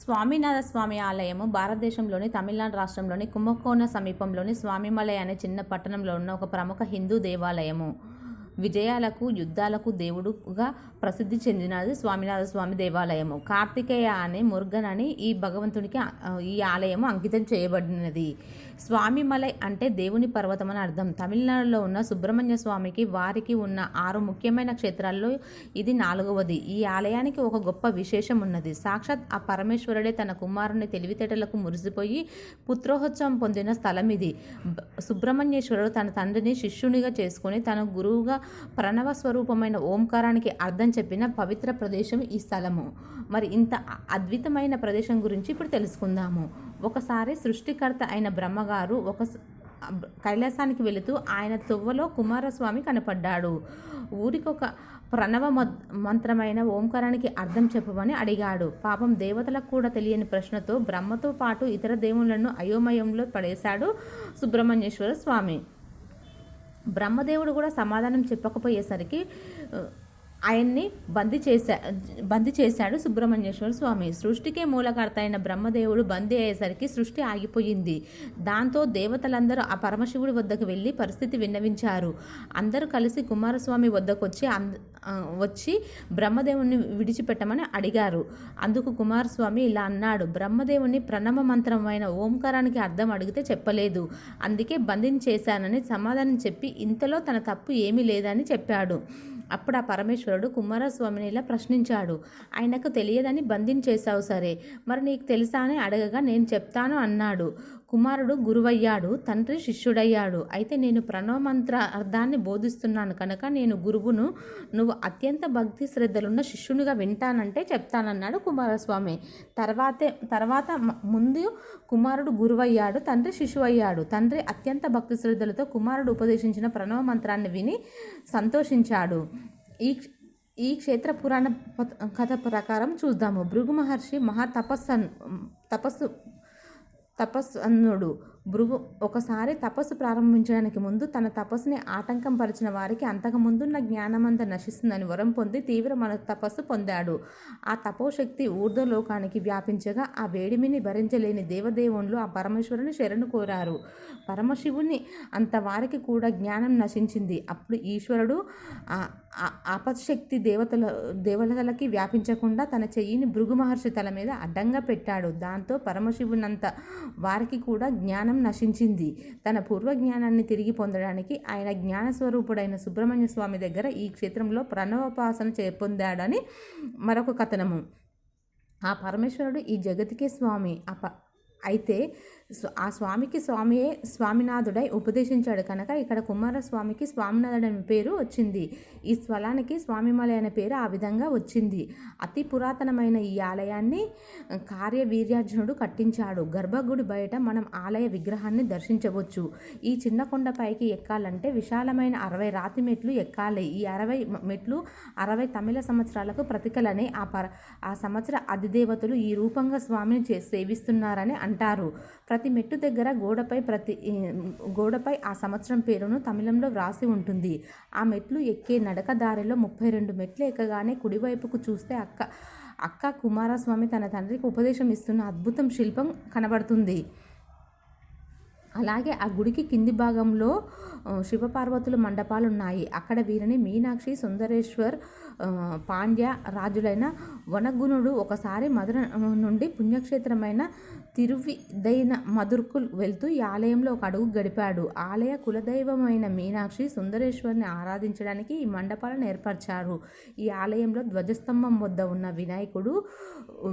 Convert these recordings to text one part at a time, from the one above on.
స్వామినాథ స్వామి ఆలయము భారతదేశంలోని తమిళనాడు రాష్ట్రంలోని కుంభకోణ సమీపంలోని స్వామిమలై అనే చిన్న పట్టణంలో ఉన్న ఒక ప్రముఖ హిందూ దేవాలయము. విజయాలకు యుద్ధాలకు దేవుడుగా ప్రసిద్ధి చెందినది స్వామినాథ స్వామి దేవాలయము. కార్తికేయ అనే మురుగన్ అని ఈ భగవంతునికి ఈ ఆలయము అంకితం చేయబడినది. స్వామిమలై అంటే దేవుని పర్వతం అని అర్థం. తమిళనాడులో ఉన్న సుబ్రహ్మణ్య స్వామికి వారికి ఉన్న ఆరు ముఖ్యమైన క్షేత్రాల్లో ఇది నాలుగవది. ఈ ఆలయానికి ఒక గొప్ప విశేషం ఉన్నది. సాక్షాత్ ఆ పరమేశ్వరుడే తన కుమారుని తెలివితేటలకు మురిసిపోయి పుత్రోత్సవం పొందిన స్థలం ఇది. సుబ్రహ్మణ్యేశ్వరుడు తన తండ్రిని శిష్యునిగా చేసుకుని తన గురువుగా ప్రణవ స్వరూపమైన ఓంకారానికి అర్థం చెప్పిన పవిత్ర ప్రదేశం ఈ స్థలము. మరి ఇంత అద్భుతమైన ప్రదేశం గురించి ఇప్పుడు తెలుసుకుందాము. ఒకసారి సృష్టికర్త అయిన బ్రహ్మగారు ఒక కైలాసానికి వెళుతూ ఆయన తువ్వలో కుమారస్వామి కనపడ్డాడు. ఊరికొక ప్రణవ మంత్రమైన ఓంకారానికి అర్థం చెప్పమని అడిగాడు. పాపం దేవతలకు కూడా తెలియని ప్రశ్నతో బ్రహ్మతో పాటు ఇతర దేవుళ్ళను అయోమయంలో పడేశాడు సుబ్రహ్మణ్యేశ్వర స్వామి. బ్రహ్మదేవుడు కూడా సమాధానం చెప్పకపోయేసరికి ఆయన్ని బందీ చేశా బందీ చేశాడు సుబ్రహ్మణ్యేశ్వర స్వామి. సృష్టికే మూలకర్త అయిన బ్రహ్మదేవుడు బందీ అయ్యేసరికి సృష్టి ఆగిపోయింది. దాంతో దేవతలందరూ ఆ పరమశివుడి వద్దకు వెళ్ళి పరిస్థితి విన్నవించారు. అందరూ కలిసి కుమారస్వామి వద్దకు వచ్చి అంద వచ్చి బ్రహ్మదేవుణ్ణి విడిచిపెట్టమని అడిగారు. అందుకు కుమారస్వామి ఇలా అన్నాడు బ్రహ్మదేవుని మంత్రం మంత్రమైన ఓంకారానికి అర్థం అడిగితే చెప్పలేదు. అందుకే బంధించేశానని సమాధానం చెప్పి ఇంతలో తన తప్పు ఏమీ లేదని చెప్పాడు. అప్పుడు ఆ పరమేశ్వరుడు కుమారస్వామిని ఇలా ప్రశ్నించాడు. ఆయనకు తెలియదని బంధించేశావు సరే. మరి నీకు తెలుసా అని అడగగా నేను చెప్తాను అన్నాడు. కుమారుడు గురువయ్యాడు తండ్రి శిష్యుడయ్యాడు. అయితే నేను ప్రణవమంత్ర అర్థాన్ని బోధిస్తున్నాను కనుక నేను గురువును నువ్వు అత్యంత భక్తి శ్రద్ధలున్న శిష్యునిగా వింటానంటే చెప్తానన్నాడు కుమారస్వామి. తర్వాతే తర్వాత ముందు కుమారుడు గురువయ్యాడు తండ్రి శిశువు తండ్రి అత్యంత భక్తి శ్రద్ధలతో కుమారుడు ఉపదేశించిన ప్రణవ మంత్రాన్ని విని సంతోషించాడు. ఈ ఈ క్షేత్ర పురాణ కథ ప్రకారం చూద్దాము. భృగు మహర్షి మహా తపస్సన్ తపస్సు తపస్సన్నుడు భృగు ఒకసారి తపస్సు ప్రారంభించడానికి ముందు తన తపస్సుని ఆటంకం పరిచిన వారికి అంతకు ముందున్న జ్ఞానమంతా నశిస్తుందని వరం పొంది తీవ్ర మన తపస్సు పొందాడు. ఆ తపోశక్తి ఊర్ధ్వలోకానికి వ్యాపించగా ఆ వేడిమిని భరించలేని దేవదేవుళ్ళు ఆ పరమేశ్వరుని శరణు కోరారు. పరమశివుని అంత వారికి కూడా జ్ఞానం నశించింది. అప్పుడు ఈశ్వరుడు అపశక్తి ఆపశక్తి దేవతల దేవతలకి వ్యాపించకుండా తన చెయ్యిని భృగు మహర్షి తల మీద అడ్డంగా పెట్టాడు. దాంతో పరమశివునంత వారికి కూడా జ్ఞానం నశించింది. తన పూర్వ జ్ఞానాన్ని తిరిగి పొందడానికి ఆయన జ్ఞాన స్వరూపుడైన సుబ్రహ్మణ్య స్వామి దగ్గర ఈ క్షేత్రంలో ప్రణవోపాసన చేపొందాడని మరొక కథనము. ఆ పరమేశ్వరుడు ఈ జగతికే స్వామి. అప అయితే ఆ స్వామికి స్వామియే స్వామినాథుడై ఉపదేశించాడు కనుక ఇక్కడ కుమారస్వామికి స్వామినాథుడు అనే పేరు వచ్చింది. ఈ స్థలానికి స్వామిమలై అనే పేరు ఆ విధంగా వచ్చింది. అతి పురాతనమైన ఈ ఆలయాన్ని కార్యవీర్యార్జునుడు కట్టించాడు. గర్భగుడి బయట మనం ఆలయ విగ్రహాన్ని దర్శించవచ్చు. ఈ చిన్న కొండపైకి ఎక్కాలంటే విశాలమైన అరవై రాతి మెట్లు ఎక్కాలి. ఈ అరవై మెట్లు అరవై తమిళ సంవత్సరాలకు ప్రతికలని. ఆ పర ఆ సంవత్సర అధిదేవతలు ఈ రూపంగా స్వామిని చే సేవిస్తున్నారని అంటారు. ప్రతి ప్రతి మెట్టు దగ్గర గోడపై ప్రతి గోడపై ఆ సంవత్సరం పేరును తమిళంలో వ్రాసి ఉంటుంది. ఆ మెట్లు ఎక్కే నడక దారిలో ముప్పై రెండు మెట్లు ఎక్కగానే కుడివైపుకు చూస్తే అక్క అక్క కుమారస్వామి తన తండ్రికి ఉపదేశం ఇస్తున్న అద్భుతం శిల్పం కనబడుతుంది. అలాగే ఆ గుడికి కింది భాగంలో శివపార్వతుల మండపాలు ఉన్నాయి అక్కడ వీరిని మీనాక్షి సుందరేశ్వర్ పాండ్య రాజులైన వనగుణుడు ఒకసారి మధుర నుండి పుణ్యక్షేత్రమైన తిరువిదైన మధుర్కు వెళ్తూ ఈ ఆలయంలో ఒక అడుగు గడిపాడు. ఆలయ కులదైవమైన మీనాక్షి సుందరేశ్వర్ని ఆరాధించడానికి ఈ మండపాలను ఏర్పరిచారు. ఈ ఆలయంలో ధ్వజస్తంభం వద్ద ఉన్న వినాయకుడు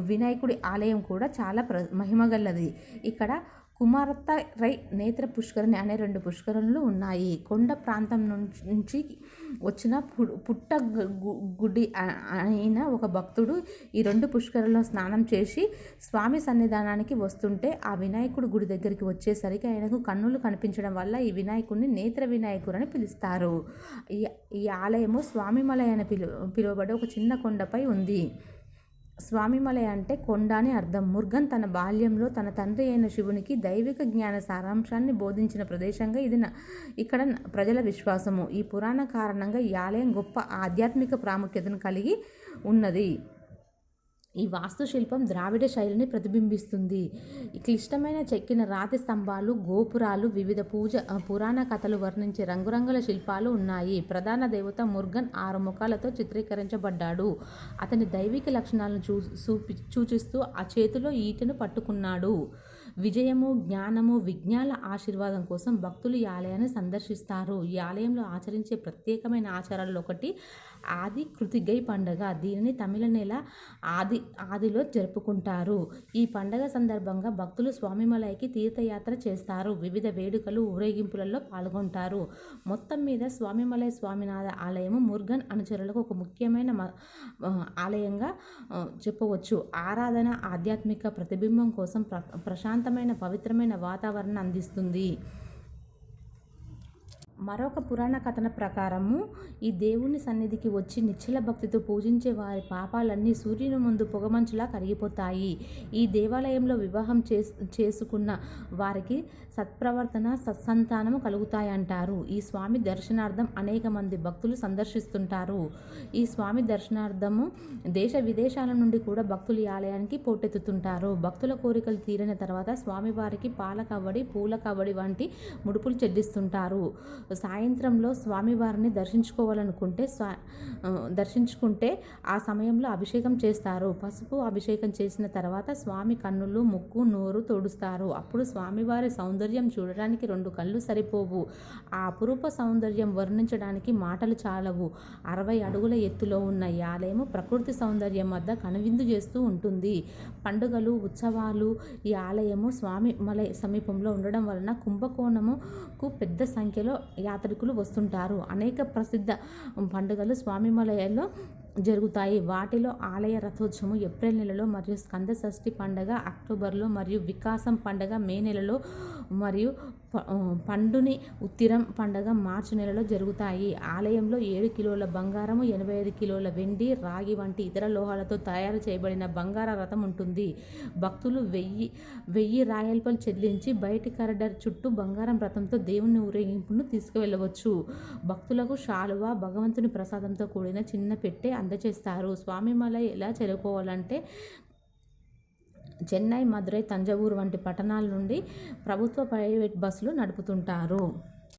వినాయకుడి ఆలయం కూడా చాలా ప్ర మహిమగల్లది ఇక్కడ కుమారత్త రై నేత్ర పుష్కరిణి అనే రెండు పుష్కరులు ఉన్నాయి. కొండ ప్రాంతం నుంచి వచ్చిన పు- పుట్ట గు- గుడి అయిన ఒక భక్తుడు ఈ రెండు పుష్కరంలో స్నానం చేసి స్వామి సన్నిధానానికి వస్తుంటే ఆ వినాయకుడు గుడి దగ్గరికి వచ్చేసరికి ఆయనకు కన్నులు కనిపించడం వల్ల ఈ వినాయకుడిని నేత్ర వినాయకుడు అని పిలుస్తారు. ఈ ఈ ఆలయము స్వామిమలయ అని పిలు పిలువబడే ఒక చిన్న కొండపై ఉంది. స్వామిమలై అంటే కొండ అని అర్థం. మురుగన్ తన బాల్యంలో తన తండ్రి అయిన శివునికి దైవిక జ్ఞాన సారాంశాన్ని బోధించిన ప్రదేశంగా ఇది ఇక్కడ ప్రజల విశ్వాసము. ఈ పురాణ కారణంగా ఈ ఆలయం గొప్ప ఆధ్యాత్మిక ప్రాముఖ్యతను కలిగి ఉన్నది. ఈ వాస్తుశిల్పం ద్రావిడ శైలిని ప్రతిబింబిస్తుంది. క్లిష్టమైన చెక్కిన రాతి స్తంభాలు గోపురాలు వివిధ పూజ పురాణ కథలు వర్ణించే రంగురంగుల శిల్పాలు ఉన్నాయి. ప్రధాన దేవత ముర్గన్ ఆరు ముఖాలతో చిత్రీకరించబడ్డాడు. అతని దైవిక లక్షణాలను చూ చూపి సూచిస్తూ ఆ చేతిలో ఈటను పట్టుకున్నాడు. విజయము జ్ఞానము విజ్ఞాన ఆశీర్వాదం కోసం భక్తులు ఈ ఆలయాన్ని సందర్శిస్తారు. ఈ ఆలయంలో ఆచరించే ప్రత్యేకమైన ఆచారాల్లో ఒకటి ఆది కృతిగై పండుగ. దీనిని తమిళ నెల ఆది ఆదిలో జరుపుకుంటారు. ఈ పండగ సందర్భంగా భక్తులు స్వామిమలైకి తీర్థయాత్ర చేస్తారు. వివిధ వేడుకలు ఊరేగింపులలో పాల్గొంటారు. మొత్తం మీద స్వామిమలై స్వామినాథ ఆలయము మురుగన్ అనుచరులకు ఒక ముఖ్యమైన మ- ఆలయంగా చెప్పవచ్చు. ఆరాధన ఆధ్యాత్మిక ప్రతిబింబం కోసం ప్ర ప్రశాంతమైన పవిత్రమైన వాతావరణం అందిస్తుంది. మరొక పురాణ కథన ప్రకారము ఈ దేవుని సన్నిధికి వచ్చి నిశ్చల భక్తితో పూజించే వారి పాపాలన్నీ సూర్యుని ముందు పొగమంచులా కరిగిపోతాయి. ఈ దేవాలయంలో వివాహం చేస్ చేసుకున్న వారికి సత్ప్రవర్తన సత్సంతానము కలుగుతాయంటారు. ఈ స్వామి దర్శనార్థం అనేక మంది భక్తులు సందర్శిస్తుంటారు. ఈ స్వామి దర్శనార్థము దేశ విదేశాల నుండి కూడా భక్తులు ఈ ఆలయానికి పోటెత్తుతుంటారు. భక్తుల కోరికలు తీరిన తర్వాత స్వామివారికి పాల కవ్వడి పూల కవ్వడి వంటి ముడుపులు చెల్లిస్తుంటారు. సాయంత్రంలో స్వామివారిని దర్శించుకోవాలనుకుంటే స్వా దర్శించుకుంటే ఆ సమయంలో అభిషేకం చేస్తారు. పసుపు అభిషేకం చేసిన తర్వాత స్వామి కన్నులు ముక్కు నోరు తోడుస్తారు. అప్పుడు స్వామివారి సౌందర్యం చూడడానికి రెండు కళ్ళు సరిపోవు. ఆ అపురూప సౌందర్యం వర్ణించడానికి మాటలు చాలవు. అరవై అడుగుల ఎత్తులో ఉన్న ఈ ఆలయము ప్రకృతి సౌందర్యం వద్ద కనువిందు చేస్తూ ఉంటుంది. పండుగలు ఉత్సవాలు ఈ ఆలయము స్వామి మలై సమీపంలో ఉండడం వలన కుంభకోణముకు పెద్ద సంఖ్యలో యాత్రికులు వస్తుంటారు. అనేక ప్రసిద్ధ పండుగలు స్వామిమలయలో జరుగుతాయి. వాటిలో ఆలయ రథోత్సవం ఏప్రిల్ నెలలో మరియు స్కంద షష్ఠి పండగ అక్టోబర్లో మరియు వికాసం పండగ మే నెలలో మరియు ప- పండుని ఉత్తిరం పండగ మార్చి నెలలో జరుగుతాయి. ఆలయంలో ఏడు కిలోల బంగారము ఎనభై ఐదు కిలోల వెండి రాగి వంటి ఇతర లోహాలతో తయారు చేయబడిన బంగార రథం ఉంటుంది. భక్తులు వెయ్యి వెయ్యి రాయల్పలు చెల్లించి బయటి కారిడార్ చుట్టూ బంగారం రథంతో దేవుని ఊరేగింపును తీసుకువెళ్ళవచ్చు. భక్తులకు శాలువా భగవంతుని ప్రసాదంతో కూడిన చిన్న పెట్టె అందజేస్తారు. స్వామిమల ఎలా చేరుకోవాలంటే చెన్నై మదురై తంజావూరు వంటి పట్టణాల నుండి ప్రభుత్వ ప్రైవేట్ బస్సులు నడుపుతుంటారు.